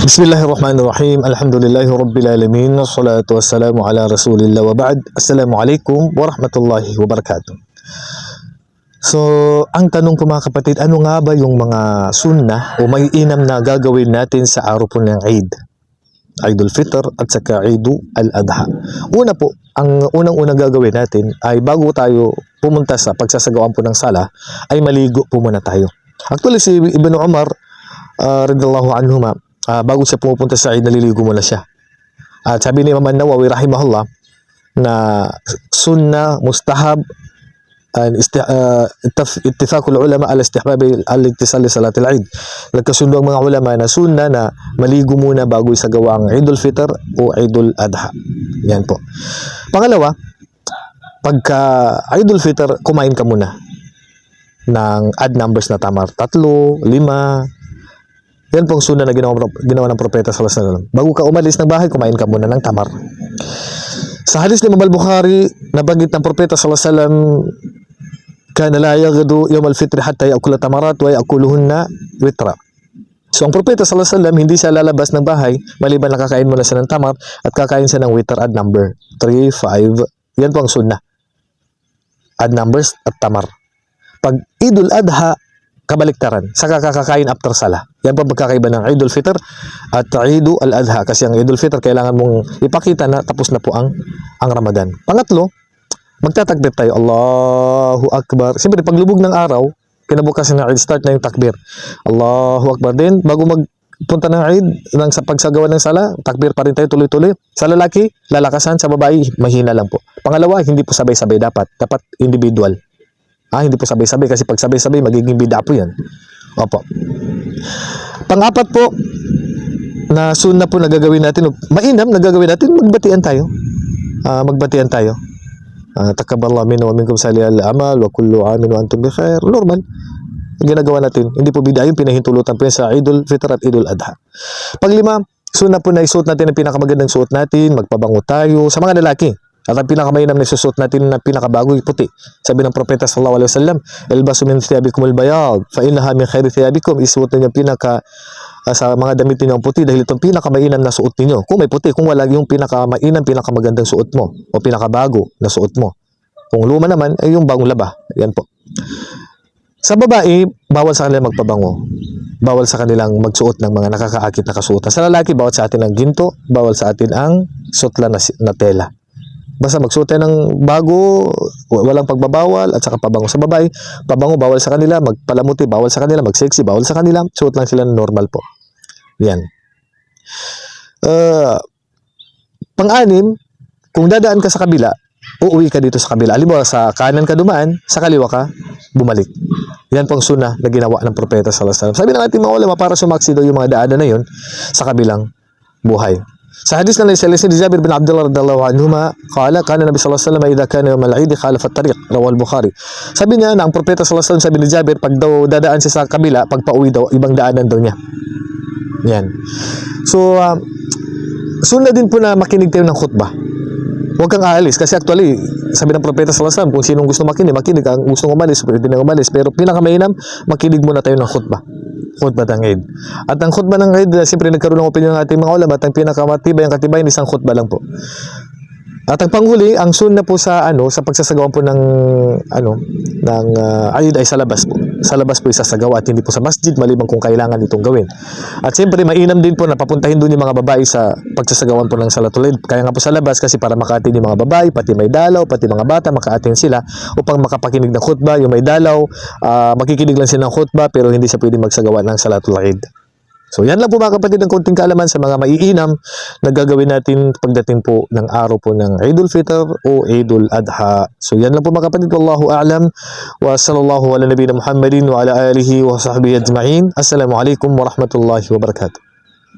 Bismillahirrahmanirrahim. Alhamdulillahi Rabbil Alamin. Wassalatu wassalamu ala Rasulillah wa ba'd. Assalamualaikum warahmatullahi wabarakatuh. So, ang tanong po mga kapatid, ano nga ba yung mga sunnah o may inam na gagawin natin sa araw po ng Eid? Eidul Fitr at saka Eidul Al-Adha. Una po, ang unang-unang gagawin natin ay bago tayo pumunta sa pagsasagawaan po ng sala, ay maligo po muna tayo. Actually, si Ibn Umar, uh, radiyallahu anhuma, ah, bago siya pumupunta sa Eid, naliligo muna siya. At sabi ni Imam Nawawi, rahimahullah, na sunnah, mustahab, isti- uh, ittifaqul ulama ala istihbab al-iktisal li salatil Eid. Nagkasundo ang mga ulama na sunnah na maligo muna bago isagawa ang Eidul Fitr o Eidul Adha. Yan po. Pangalawa, pagka Eidul Fitr, kumain ka muna ng odd numbers na tamar. Tatlo, lima, yan pong sunnah na ginawa, ginawa ng propeta alaihi wasallam. Bago ka umalis ng bahay, kumain ka muna ng tamar. Sa hadis ni Imam al-Bukhari, nabanggit ng propeta alaihi wasallam kana la yaghdu yawm al-fitr hatta ya'kula tamarat wa ya'kuluhunna witra. So ang propeta sallallahu alaihi wasallam hindi siya lalabas ng bahay maliban nakakain muna siya ng tamar at kakain siya ng witr odd number 3, 5. Yan po ang sunnah. Odd numbers at tamar. Pag Idul Adha, kabaliktaran. Saka kakakain after sala. Yan po pagkakaiba ng Idul Fitr at Idul Adha. Kasi ang Idul Fitr, kailangan mong ipakita na tapos na po ang, ang Ramadan. Pangatlo, magtatakbir tayo. Allahu Akbar. Siyempre, paglubog ng araw, kinabukasan ng Eid, start na yung takbir. Allahu Akbar. Then, bago magpunta ng Eid, ng sa pagsagawa ng sala, takbir pa rin tayo tuloy-tuloy. Sa lalaki, lalakasan. Sa babae, mahina lang po. Pangalawa, hindi po sabay-sabay dapat. Dapat individual. Ah, hindi po sabay-sabay kasi pag sabay-sabay, magiging bida po yan. Opo. Pang-apat po, na po na gagawin natin, o mainam na gagawin natin, magbatian tayo. Ah, magbatian tayo. Uh, takaballah min wa minkum salih al-amal wa kullu amin wa antum bi khair. Normal. Ginagawa natin. Hindi po bida yung pinahintulutan po yan sa Idul Fitr at Idul Adha. Panglima, sunna po na isuot natin ang pinakamagandang suot natin, magpabango tayo sa mga lalaki. At ang pinakamainam na isusuot natin na pinakabago yung puti. Sabi ng propeta sallallahu alaihi wasallam, "Ilbasu min thiyabikum al-bayad, fa innaha min khairi thiyabikum." Isuot ninyo pinaka ah, sa mga damit ninyo ang puti dahil itong pinakamainam na suot ninyo. Kung may puti, kung wala yung pinakamainam, pinakamagandang suot mo o pinakabago na suot mo. Kung luma naman, ay yung bagong laba. Yan po. Sa babae, bawal sa kanila magpabango. Bawal sa kanilang magsuot ng mga nakakaakit na kasuotan. Sa lalaki, bawal sa atin ang ginto, bawal sa atin ang sutla na, na tela. Basta magsuot tayo ng bago, wa- walang pagbabawal, at saka pabango sa babae. Pabango, bawal sa kanila. Magpalamuti, bawal sa kanila. Magsexy, bawal sa kanila. Suot lang sila ng normal po. Yan. Uh, pang-anim, kung dadaan ka sa kabila, uuwi ka dito sa kabila. Halimbawa, sa kanan ka dumaan, sa kaliwa ka, bumalik. Yan pong suna na ginawa ng propeta wasallam. Sabi ng ating mga ulama, para sumaksi daw yung mga daanan na yun sa kabilang buhay. Sa hadis na naisalis ni Jabir bin Abdullah radhiyallahu anhuma, qala kana Nabi sallallahu alaihi wasallam idha kana yawm al-Eid khalafa at-tariq, rawal Bukhari. Sabi niya na ang propeta sallallahu alaihi wasallam sabi ni Jabir pag daw dadaan siya sa kabila, pag pauwi daw ibang daanan daw niya. Yan. So, uh, sunod din po na makinig tayo ng khutbah. Huwag kang aalis kasi actually, sabi ng propeta sallallahu alaihi wasallam, kung sinong gusto makinig, makinig. Ang gusto umalis, pwede na umalis. Pero pinakamainam, makinig muna tayo ng khutbah. Khutbah ng Eid. At ang khutbah ng Eid, uh, siyempre nagkaroon ng opinion ng ating mga ulama at ang pinakamatibay, ang katibayan, isang khutbah lang po. At ang panghuli, ang sunna po sa ano, sa pagsasagawa po ng ano, ng uh, Eid ay sa labas po. Sa labas po isasagawa at hindi po sa masjid maliban kung kailangan itong gawin. At siyempre mainam din po na papuntahin doon yung mga babae sa pagsasagawan po ng Salatul Eid. Kaya nga po sa labas kasi para makaatin yung mga babae, pati may dalaw, pati mga bata makaatin sila upang makapakinig ng khutbah. Yung may dalaw, ah, makikinig lang sila ng khutbah pero hindi siya pwede magsagawa ng Salatul Eid. So yan lang po mga kapatid ang konting kaalaman sa mga maiinam na gagawin natin pagdating po ng araw po ng Eidul Fitr o Eidul Adha. So yan lang po mga kapatid. Wallahu a'lam wa sallallahu ala nabiyina Muhammadin wa ala alihi wa sahbihi ajma'in. Assalamualaikum warahmatullahi wabarakatuh.